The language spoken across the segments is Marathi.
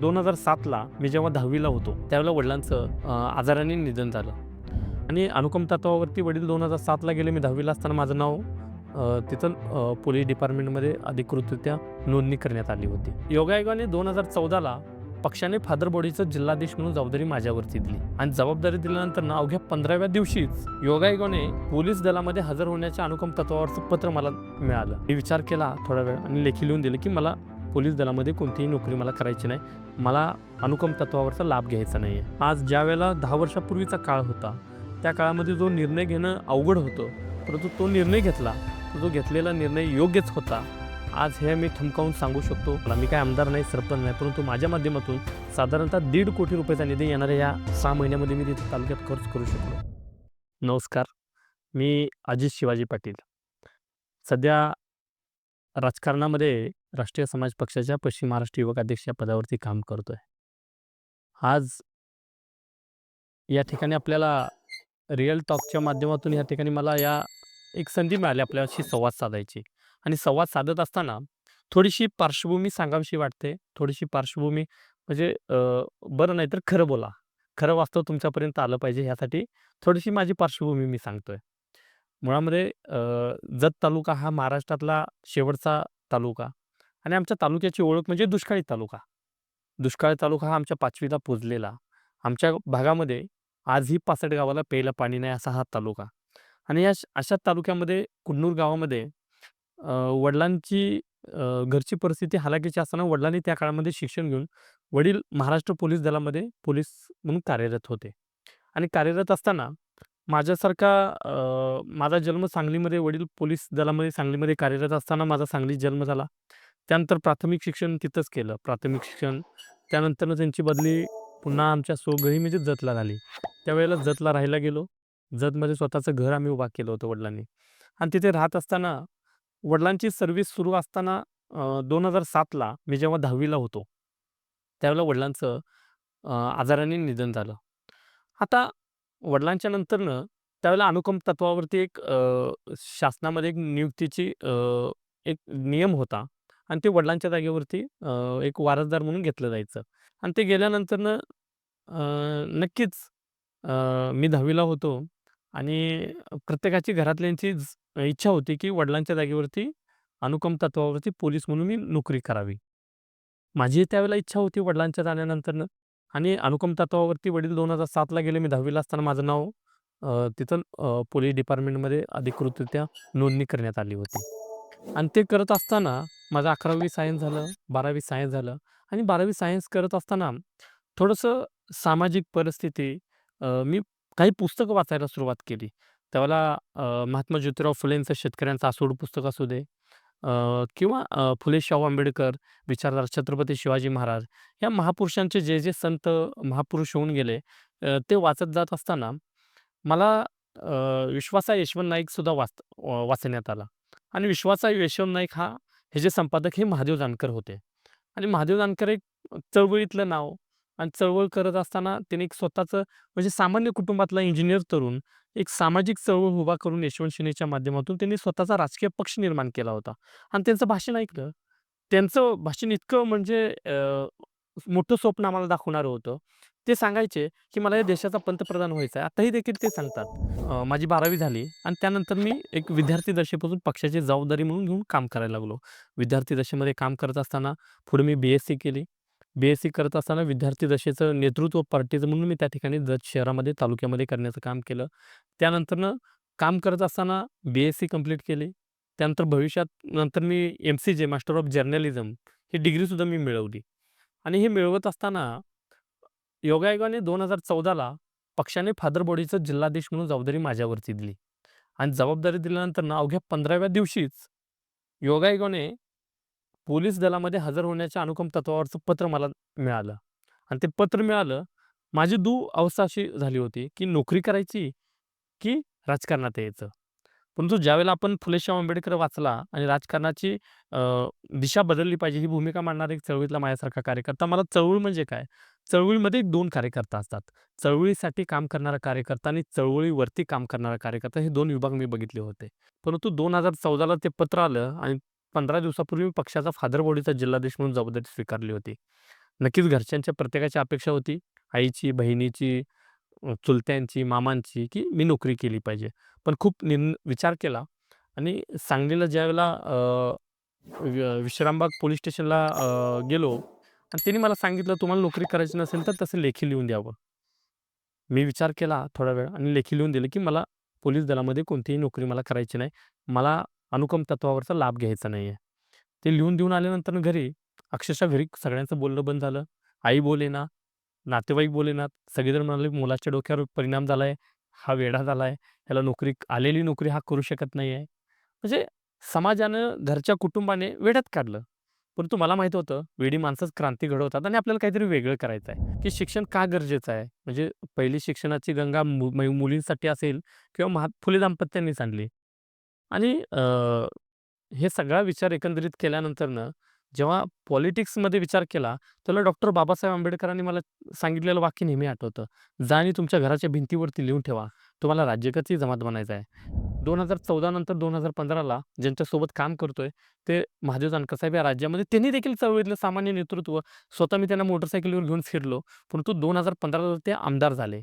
दोन हजार सातला मी जेव्हा दहावीला होतो त्यावेळेला वडिलांचं आजाराने निधन झालं. आणि अनुकम तत्वावरती वडील दोन हजार सातला गेले मी दहावीला असताना माझं नाव तिथं पोलीस डिपार्टमेंटमध्ये अधिकृतरित्या नोंदणी करण्यात आली होती. योगायोगाने दोन हजार चौदाला पक्षाने फादर बॉडीचं जिल्हाधीश म्हणून जबाबदारी माझ्यावरती दिली. आणि जबाबदारी दिल्यानंतर ना अवघ्या पंधराव्या दिवशीच योगायोगाने पोलीस दलामध्ये हजर होण्याच्या अनुकम तत्वावरचं पत्र मला मिळालं. मी विचार केला थोडा वेळ आणि लेखी लिहून दिलं की मला पोलीस दलामध्ये कोणतीही नोकरी मला करायची नाही. मला अनुकम तत्वावरचा लाभ घ्यायचा नाही आहे आज ज्या वेळेला दहा वर्षापूर्वीचा काळ होता त्या काळामध्ये जो निर्णय घेणं अवघड होतं परंतु तो निर्णय घेतला जो घेतलेला निर्णय योग्यच होता आज हे मी ठमकावून सांगू शकतो. मला मी काय आमदार नाही सरपंच नाही परंतु माझ्या माध्यमातून साधारणतः दीड कोटी रुपयाचा निधी येणाऱ्या या सहा महिन्यामध्ये मी तिथे तालुक्यात खर्च करू शकलो. नमस्कार मी अजित शिवाजी पाटील. सध्या राजकारणामध्ये राष्ट्रीय समाज पक्षाच्या पश्चिम महाराष्ट्र युवक अध्यक्ष या पदावरती काम करतो आहे आज या ठिकाणी आपल्याला रिअल टॉकच्या माध्यमातून या ठिकाणी मला या एक संधी मिळाली आपल्याशी संवाद साधायची. आणि संवाद साधत असताना थोडीशी पार्श्वभूमी सांगावीशी वाटते. थोडीशी पार्श्वभूमी म्हणजे बरं नाही तर खरं बोला. खरं वास्तव तुमच्यापर्यंत आलं पाहिजे ह्यासाठी थोडीशी माझी पार्श्वभूमी मी सांगतोय. मुळामध्ये जत तालुका हा महाराष्ट्रातला शेवटचा तालुका. आणि आमच्या तालुक्याची ओळख म्हणजे दुष्काळी तालुका. दुष्काळी तालुका हा आमच्या पाचवीला पुजलेला. आमच्या भागामध्ये आजही पासट गावाला प्यायला पाणी नाही असा हा तालुका. आणि या अशा तालुक्यामध्ये कुन्नूर गावामध्ये वडिलांची घरची परिस्थिती हालाकीची असताना वडिलांनी त्या काळामध्ये शिक्षण घेऊन वडील महाराष्ट्र पोलीस दलामध्ये पोलीस म्हणून कार्यरत होते. आणि कार्यरत असताना माझ्यासारखा माझा जन्म सांगलीमध्ये वडील पोलीस दलामध्ये सांगलीमध्ये कार्यरत असताना माझा सांगली जन्म झाला. त्यानंतर प्राथमिक शिक्षण तिथंच केलं. प्राथमिक शिक्षण त्यानंतर त्यांची बदली पुन्हा आमच्या स्वघरी म्हणजे जतला झाली. त्यावेळेला जतला राहायला गेलो. जतमध्ये स्वतःचं घर आम्ही उभा केलं होतं वडिलांनी. आणि तिथे राहत असताना वडिलांची सर्व्हिस सुरू असताना दोन हजार सातला मी जेव्हा दहावीला होतो त्यावेळेला वडिलांचं आजाराने निधन झालं. आता वडिलांच्या नंतरनं त्यावेळेला अनुकंप तत्वावरती एक शासनामध्ये एक नियुक्तीची एक नियम होता. आणि ते वडिलांच्या जागेवरती एक वारसदार म्हणून घेतलं जायचं. आणि ते गेल्यानंतरनं नक्कीच मी दहावीला होतो. आणि प्रत्येकाची घरातल्यांची इच्छा होती की वडिलांच्या जागेवरती अनुकम तत्वावरती पोलीस म्हणून मी नोकरी करावी. माझी त्यावेळेला इच्छा होती वडिलांच्या जाण्यानंतरनं. आणि अनुकम तत्वावरती वडील दोन हजार सातला गेले. मी दहावीला असताना माझं नाव तिथं पोलीस डिपार्टमेंटमध्ये अधिकृतरित्या नोंदणी करण्यात आली होती. आणि ते करत असताना माझं अकरावी सायन्स झालं बारावी सायन्स झालं आणि बारावी सायन्स करत असताना थोडंसं सामाजिक परिस्थिती अ, मी काही पुस्तकं वाचायला सुरुवात केली. त्यावेळेला अ, महात्मा ज्योतिराव फुलेंचं शेतकऱ्यांचं आसूड पुस्तक असू दे अ, किंवा अ, फुले शाहू आंबेडकर विचारधार छत्रपती शिवाजी महाराज या महापुरुषांचे जे जे संत महापुरुष होऊन गेले अ, ते वाचत जात असताना मला अ, विश्वासा यशवंत नाईक सुद्धा वाच अ, वाचण्यात आला. आणि विश्वाचा यशवंत नाईक हा हे जे संपादक हे महादेव जानकर होते. आणि महादेव जानकर एक चळवळीतलं नाव आणि चळवळ करत असताना त्याने एक स्वतःचं म्हणजे सामान्य कुटुंबातला इंजिनियर तरुण एक सामाजिक चळवळ उभा करून यशवंत सेनेच्या माध्यमातून त्यांनी स्वतःचा राजकीय पक्ष निर्माण केला होता. आणि त्यांचं भाषण ऐकलं. त्यांचं भाषण इतकं म्हणजे मोठं स्वप्न आम्हाला दाखवणारं होतं. ते सांगायचे की मला या देशाचा पंतप्रधान व्हायचा आहे आताही देखील ते सांगतात. माझी बारावी झाली आणि त्यानंतर मी एक विद्यार्थी दशेपासून पक्षाची जबाबदारी म्हणून घेऊन काम करायला लागलो. विद्यार्थी दशेमध्ये काम करत असताना पुढे मी बी एस सी केली. बी एस सी करत असताना विद्यार्थी दशेचं नेतृत्व पार्टीचं म्हणून मी त्या ठिकाणी जत शहरामध्ये तालुक्यामध्ये करण्याचं काम केलं. त्यानंतरनं काम करत असताना बी एस सी कंप्लीट केली. त्यानंतर भविष्यात नंतर मी M C J master of journalism ही डिग्रीसुद्धा मी मिळवली. आणि हे मिळवत असताना योगायोगाने दोन हजार चौदाला पक्षाने फादर बॉडीचं जिल्हाधीश म्हणून जबाबदारी माझ्यावरती दिली. आणि जबाबदारी दिल्यानंतर ना अवघ्या पंधराव्या दिवशीच योगायोगाने पोलीस दलामध्ये हजर होण्याच्या अनुकम तत्वावरचं पत्र मला मिळालं. आणि ते पत्र मिळालं माझी दू अवस्था अशी झाली होती की नोकरी करायची की राजकारणात यायचं. परंतु ज्यावेळेला आपण फुले आंबेडकर वाचला आणि राजकारणाची दिशा बदलली पाहिजे ही भूमिका मांडणारा एक चळवळीतला माझ्यासारखा कार्यकर्ता मला चळवळ म्हणजे काय? चळवळीमध्ये दोन कार्यकर्ता असतात चळवळीसाठी काम करणारा कार्यकर्ता आणि चळवळीवरती काम करणारा कार्यकर्ता हे दोन विभाग मी बघितले होते परंतु दोन हजार चौदाला ते पत्र आलं आणि पंधरा दिवसापूर्वी मी पक्षाचा फादर बॉडीचा जिल्हाधीश म्हणून जबाबदारी स्वीकारली होती नक्कीच घरच्यांच्या प्रत्येकाची अपेक्षा होती. आईची, बहिणीची, चुलत्यांची, मामांची, की मी नोकरी केली पाहिजे. पण खूप निन विचार केला आणि सांगलीला ज्यावेळेला वि विश्रामबाग पोलीस स्टेशनला गेलो आणि त्यांनी मला सांगितलं, "तुम्हाला नोकरी करायची नसेल तर तसं लेखी लिहून द्यावं." मी विचार केला थोडा वेळ आणि लेखी लिहून दिलं, की मला पोलीस दलामध्ये कोणतीही नोकरी मला करायची नाही. मला अनुकम तत्वावरचा लाभ घ्यायचा नाहीये. ते लिहून देऊन आल्यानंतर घरी अक्षरशः घरी सगळ्यांचं बोलणं बंद झालं. आई बोलेना, नातेवाईक बोले ना सगळेजण म्हणाले, "मुलाच्या डोक्यावर परिणाम झालाय. हा वेडा झालाय. ह्याला नोकरी आलेली नोकरी हा करू शकत नाही आहे म्हणजे समाजानं, घरच्या कुटुंबाने वेड्यात काढलं. परंतु मला माहीत होतं, वेडी माणसंच क्रांती घडवतात आणि आपल्याला काहीतरी वेगळं करायचं आहे, की शिक्षण का गरजेचं आहे? म्हणजे पहिली शिक्षणाची गंगा मु मुलींसाठी असेल किंवा महा फुले दाम्पत्यांनी आणली. आणि अं हे सगळा विचार एकंदरीत केल्यानंतरनं जेव्हा पॉलिटिक्समध्ये विचार केला, त्याला डॉक्टर बाबासाहेब आंबेडकरांनी मला सांगितलेलं वाक्य नेहमी आठवतं. "जा आणि तुमच्या घराच्या भिंतीवरती लिहून ठेवा, तुम्हाला राज्यकर्ते जमात बनायचं आहे." 2014 नंतर 2015ला ज्यांच्यासोबत काम करतोय, ते महादेव जानकर साहेब या राज्यामध्ये त्यांनी देखील चळवळीतलं सामान्य नेतृत्व स्वतः मी त्यांना मोटरसायकलवर घेऊन फिरलो. परंतु 2015ला ते आमदार झाले.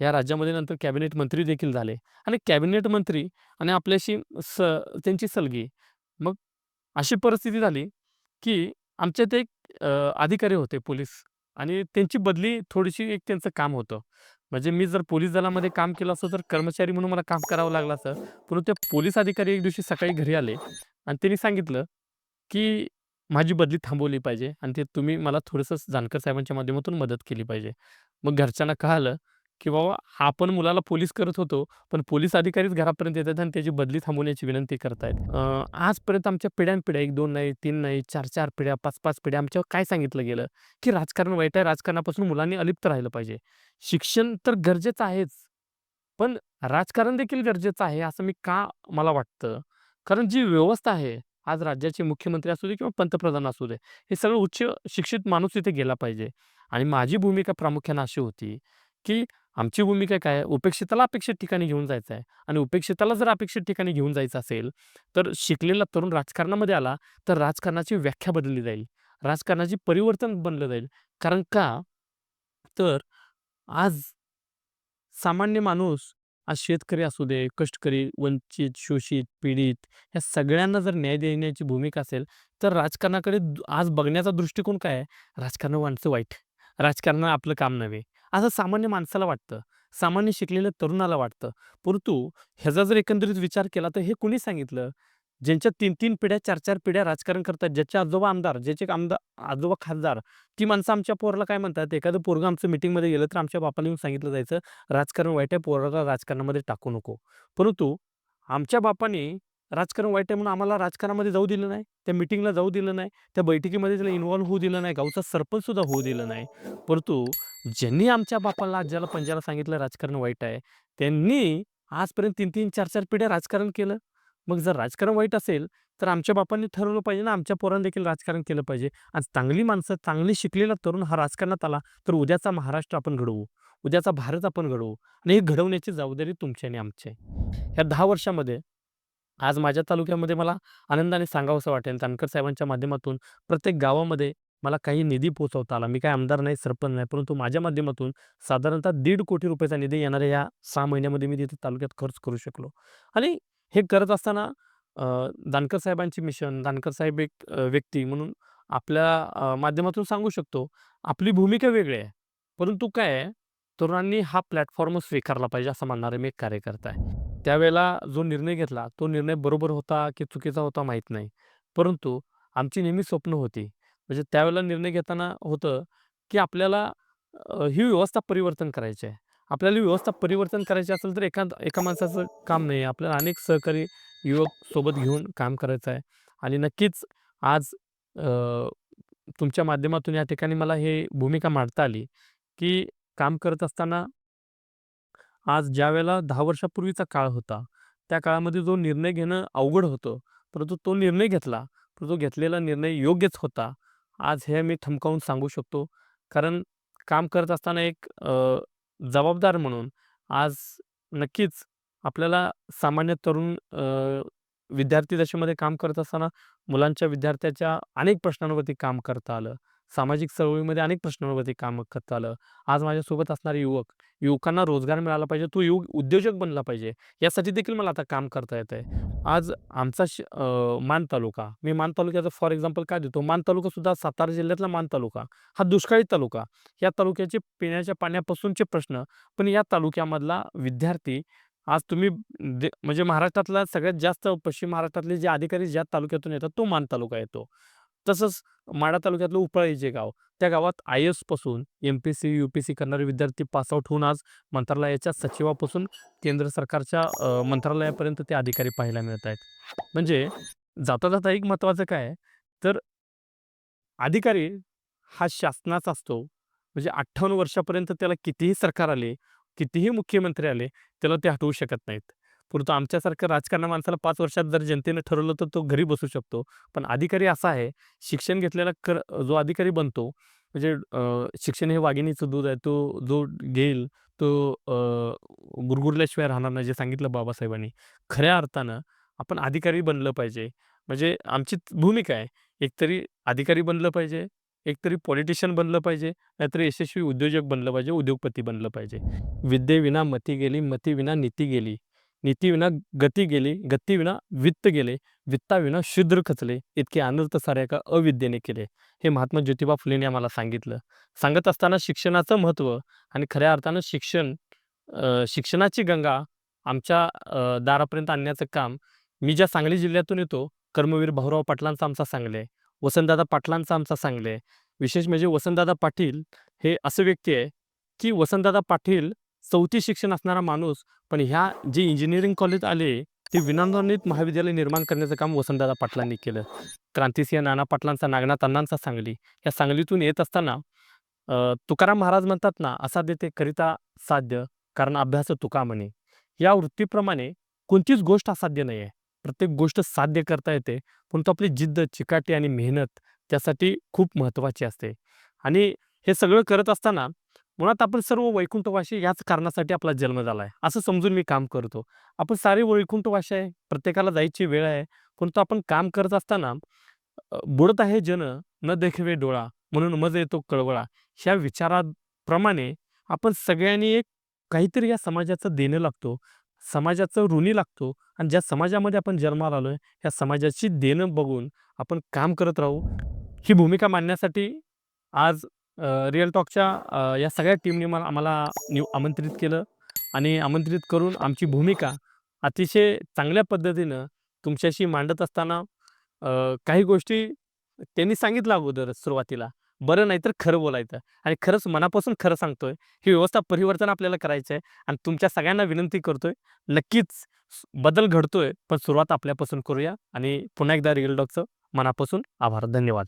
या राज्यामध्ये नंतर कॅबिनेट मंत्री देखील झाले आणि कॅबिनेट मंत्री आणि आपल्याशी स त्यांची सलगी. मग अशी परिस्थिती झाली, की आमच्या ते एक अधिकारी होते पोलीस आणि त्यांची बदली थोडीशी एक त्यांचं काम होतं. म्हणजे मी जर पोलीस दलामध्ये काम केलं असतं, तर कर्मचारी म्हणून मला काम करावं लागलं असतं. परंतु ते पोलीस अधिकारी एक दिवशी सकाळी घरी आले आणि त्यांनी सांगितलं, की माझी बदली थांबवली पाहिजे आणि ते तुम्ही मला थोडंसं जानकर साहेबांच्या माध्यमातून मदत केली पाहिजे. मग घरच्यांना कळालं, की बाबा आपण मुलाला पोलीस करत होतो, पण पोलीस अधिकारीच घरापर्यंत येतात आणि त्याची बदली थांबवण्याची विनंती करतायत. आजपर्यंत आमच्या पिढ्यानपिढ्या 1-2 नाही, तीन नाही, 4-4 पिढ्या, 5-5 पिढ्या आमच्यावर काय सांगितलं गेलं, की राजकारण वाईट आहे, राजकारणापासून मुलांनी अलिप्त राहिलं पाहिजे. शिक्षण तर गरजेचं आहेच, पण राजकारण देखील गरजेचं आहे, असं मी का मला वाटतं? कारण जी व्यवस्था आहे, आज राज्याचे मुख्यमंत्री असू दे किंवा पंतप्रधान असू दे, हे सगळं उच्च शिक्षित माणूस तिथे गेला पाहिजे. आणि माझी भूमिका प्रामुख्याने अशी होती, की आमची भूमिका काय आहे, उपेक्षिताला अपेक्षित ठिकाणी घेऊन जायचं आहे आणि उपेक्षिताला जर अपेक्षित ठिकाणी घेऊन जायचं असेल, तर शिकलेला तरुण राजकारणामध्ये आला, तर राजकारणाची व्याख्या बदलली जाईल. राजकारणाची परिवर्तन बनलं जाईल. कारण का? तर आज सामान्य माणूस, आज शेतकरी असू दे, कष्टकरी, वंचित, शोषित, पीडित या सगळ्यांना जर न्याय देण्याची भूमिका असेल, तर राजकारणाकडे आज बघण्याचा दृष्टिकोन काय आहे? राजकारण माणसं वाईट, राजकारण आपलं काम नव्हे, असं सामान्य माणसाला वाटतं. सामान्य शिकलेल्या तरुणाला वाटतं. परंतु ह्याचा जर एकंदरीत विचार केला, तर हे कुणी सांगितलं? ज्यांच्या 3-3 पिढ्या, 4-4 पिढ्या राजकारण करतात, ज्याचे आजोबा आमदार, ज्याचे आमदार आजोबा खासदार, ती माणसं आमच्या पोराला काय म्हणतात? एखादं पोरगं आमचं मीटिंगमध्ये गेलं, तर आमच्या बापाला येऊन सांगितलं जायचं, "राजकारण वाईट आहे, पोराला राजकारणामध्ये टाकू नको." परंतु आमच्या बापाने राजकारण वाईट आहे म्हणून आम्हाला राजकारणामध्ये जाऊ दिलं नाही, त्या मीटिंगला जाऊ दिलं नाही, त्या बैठकीमध्ये त्याला इन्व्हॉल्व होऊ दिलं नाही, गावचा सरपंचसुद्धा होऊ दिलं नाही. परंतु ज्यांनी आमच्या बापाला, आज्याला, पंजाला सांगितलं राजकारण वाईट आहे, त्यांनी आजपर्यंत 3-3, 4-4 पिढ्या राजकारण केलं. मग जर राजकारण वाईट असेल, तर आमच्या बापांनी ठरवलं पाहिजे ना, आमच्या पोरांनी देखील राजकारण केलं पाहिजे. आज चांगली माणसं, चांगली शिकलेला तरुण हा राजकारणात आला, तर उद्याचा महाराष्ट्र आपण घडवू, उद्याचा भारत आपण घडवू आणि हे घडवण्याची जबाबदारी तुमची आणि आमची आहे. ह्या दहा वर्षामध्ये आज माझ्या तालुक्यामध्ये मला आनंदाने सांगावंसं वाटेल, जानकर साहेबांच्या माध्यमातून प्रत्येक गावामध्ये मला काही निधी पोहोचवता आला. मी काय आमदार नाही, सरपंच नाही, परंतु माझ्या माध्यमातून साधारणतः दीड कोटी रुपयाचा निधी येणाऱ्या या सहा महिन्यामध्ये मी तिथे तालुक्यात खर्च करू शकलो. आणि हे करत असताना दानकर साहेबांची मिशन, दानकर साहेब एक व्यक्ती म्हणून आपल्या माध्यमातून सांगू शकतो, आपली भूमिका वेगळी आहे. परंतु काय आहे, तरुणांनी हा प्लॅटफॉर्म स्वीकारला पाहिजे, असं मानणारा मी एक कार्यकर्ता आहे. त्यावेळेला जो निर्णय घेतला, तो निर्णय बरोबर होता की चुकीचा होता माहीत नाही. परंतु आमची नेहमी स्वप्न होती. म्हणजे त्यावेळेला निर्णय घेताना होतं, की आपल्याला अ, ही व्यवस्था परिवर्तन करायची आहे. आपल्याला ही व्यवस्था परिवर्तन करायची असेल, तर एखाद एका माणसाचं काम नाही आहे. आपल्याला अनेक सहकारी युवक सोबत घेऊन काम करायचं आहे आणि नक्कीच आज अ, तुमच्या माध्यमातून या ठिकाणी मला हे भूमिका मांडता आली, की काम करत असताना आज ज्यावेळेला 10 वर्षापूर्वीचा काळ होता, त्या काळामध्ये जो निर्णय घेणं अवघड होतं, परंतु तो निर्णय घेतला, परंतु घेतलेला निर्णय योग्यच होता. आज हे मी ठमकावून सांगू शकतो. कारण काम करत असताना एक अ, जबाबदार म्हणून आज नक्कीच आपल्याला सामान्य तरुण अ, विद्यार्थी दशेमध्ये काम करत असताना मुलांच्या, विद्यार्थ्याच्या अनेक प्रश्नांवरती काम करता आलं. सामाजिक चळवळीमध्ये अनेक प्रश्नांवरती काम करत आलं. आज माझ्यासोबत असणारे युवक, युवकांना रोजगार मिळाला पाहिजे, तो युवक उद्योजक बनला पाहिजे, यासाठी देखील मला आता काम करता येत आहे आज आमचा श मान तालुका, मी मान तालुक्याचं फॉर एक्झाम्पल काय देतो? मान तालुकासुद्धा सातारा जिल्ह्यातला मान तालुका, हा दुष्काळी तालुका. या तालुक्याचे पिण्याच्या पाण्यापासूनचे प्रश्न, पण या तालुक्यामधला विद्यार्थी आज तुम्ही दे म्हणजे महाराष्ट्रातला सगळ्यात जास्त पश्चिम महाराष्ट्रातले जे अधिकारी ज्या तालुक्यातून येतात, तो मान तालुका येतो. तसंच माढा तालुक्यातलं उपळाई जे गाव, त्या गावात आय-ए-एसपासून M P C U P C करणारे विद्यार्थी पास आउट होऊन आज मंत्रालयाच्या सचिवापासून केंद्र सरकारच्या मंत्रालयापर्यंत ते अधिकारी पाहायला मिळत आहेत. म्हणजे जाता-जाता एक महत्त्वाचं काय तर अधिकारी हा शासनाचा असतो. म्हणजे 58 वर्षापर्यंत त्याला कितीही सरकार आले, कितीही मुख्यमंत्री आले, त्याला ते हटवू शकत नाहीत. परंतु आमच्यासारखं राजकारण माणसाला पाच वर्षात जर जनतेनं ठरवलं, तर तो घरी बसू शकतो. पण अधिकारी असा आहे, शिक्षण घेतलेला कर जो अधिकारी बनतो, म्हणजे शिक्षण हे वाघिणीचं दूध आहे. तो जो घेईल, तो गुरगुरल्याशिवाय राहणार नाही, जे सांगितलं बाबासाहेबांनी. खऱ्या अर्थानं आपण अधिकारी बनलं पाहिजे. म्हणजे आमची भूमिका आहे, एकतरी अधिकारी बनलं पाहिजे, एकतरी पॉलिटिशियन बनलं पाहिजे, नाहीतर यशस्वी उद्योजक बनलं पाहिजे, उद्योगपती बनलं पाहिजे. विद्येविना मती गेली, मतीविना नीती गेली, नीतीविना गती गेली, गतीविना वित्त गेले, वित्ताविना शूद्र खचले, इतके अनर्थ साऱ्या का अविद्येने केले. हे महात्मा ज्योतिबा फुलेने आम्हाला सांगितलं. सांगत असताना शिक्षणाचं महत्त्व आणि खऱ्या अर्थानं शिक्षण शिक्षणाची गंगा आमच्या दारापर्यंत आणण्याचं काम मी ज्या सांगली जिल्ह्यातून येतो, कर्मवीर भाऊराव पाटलांचा आमचा सांगले वसंतदादा पाटलांचा आमचा सांगले विशेष म्हणजे वसंतदादा पाटील हे असं व्यक्ती आहे, की वसंतदादा पाटील चौथी शिक्षण असणारा माणूस, पण ह्या जे इंजिनिअरिंग कॉलेज आले, ते विनांतनित महाविद्यालय निर्माण करण्याचं काम वसंतदादा पाटलांनी केलं. क्रांतिसिंह नाना पाटलांचा, नागनाथ अण्णांचा सांगली. या सांगलीतून येत असताना तुकाराम महाराज म्हणतात ना, "असाध्य ते करिता साध्य, कारण अभ्यास तुका म्हणे." या वृत्तीप्रमाणे कोणतीच गोष्ट असाध्य नाही आहे. प्रत्येक गोष्ट साध्य करता येते, परंतु आपली जिद्द, चिकाटी आणि मेहनत त्यासाठी खूप महत्त्वाची असते. आणि हे सगळं करत असताना मुळात आपण सर्व वैकुंठवासी याच कारणासाठी आपला जन्म झाला आहे, असं समजून मी काम करतो. आपण सारे वैकुंठवासी आहे, प्रत्येकाला जायची वेळ आहे, परंतु आपण काम करत असताना बुडत आहे जन, न देखवे डोळा, म्हणून मज येतो कळवळा. ह्या विचाराप्रमाणे आपण सगळ्यांनी एक काहीतरी या समाजाचं देणं लागतो, समाजाचं ऋणी लागतो आणि ज्या समाजामध्ये आपण जन्माला आलो आहे या समाजाची देणं बघून आपण काम करत राहू. ही भूमिका मांडण्यासाठी आज रिअल टॉकच्या या सगळ्या टीमने मला आम्हाला निव आमंत्रित केलं. आणि आमंत्रित करून आमची भूमिका अतिशय चांगल्या पद्धतीनं तुमच्याशी मांडत असताना काही गोष्टी त्यांनी सांगितलं अगोदरच सुरुवातीला, बरं नाही तर खरं बोलायचं. आणि खरंच मनापासून खरं सांगतोय. ही व्यवस्था परिवर्तन आपल्याला करायचं आहे आणि तुमच्या सगळ्यांना विनंती करतोय, नक्कीच बदल घडतोय, पण सुरुवात आपल्यापासून करूया. आणि पुन्हा एकदा रिअल टॉकचं मनापासून आभार. धन्यवाद.